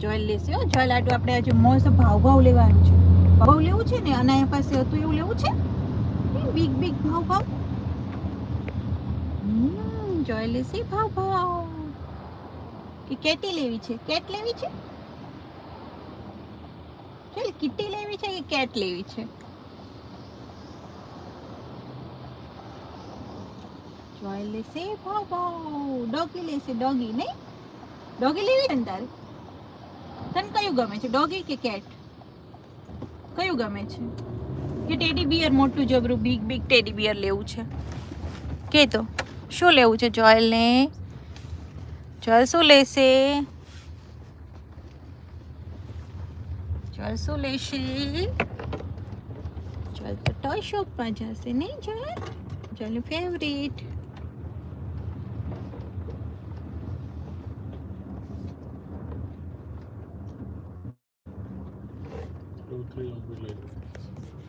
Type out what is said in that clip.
જોયેલ લેશે હો. આટલું આપણે આજે મસ્ત ભાવ ભાવ લેવાનું છે. ભાવ લેવું છે ને? અને પાસે હતું એવું લેવું છે? બિગ બિગ ભાવ ભાવ. જોયેલ લેશે ભાવ ભાવ. કે કેટી લેવી છે? કેટ લેવી છે? ચાલ કિટી લેવી છે કે કેટ લેવી છે? જોયેલ લેશે ભાવ ભાવ. ડોગી લેશે, ડોગી નહીં? ડોગી લેવી છે તારે? તને કયું ગમે છે, ડોગી કે કેટ? કયું ગમે છે? કે ટેડી બિયર મોટું જબરું બિગ બિગ ટેડી બિયર લેવું છે? કે તો, શું લેવું છે, જોયલને? જોયલ શું લેશે? જોયલ શું લેશે? જોયલ તો ટોય શોપમાં જશે નહીં Joel? જોયલનું favourite level 3 will be later.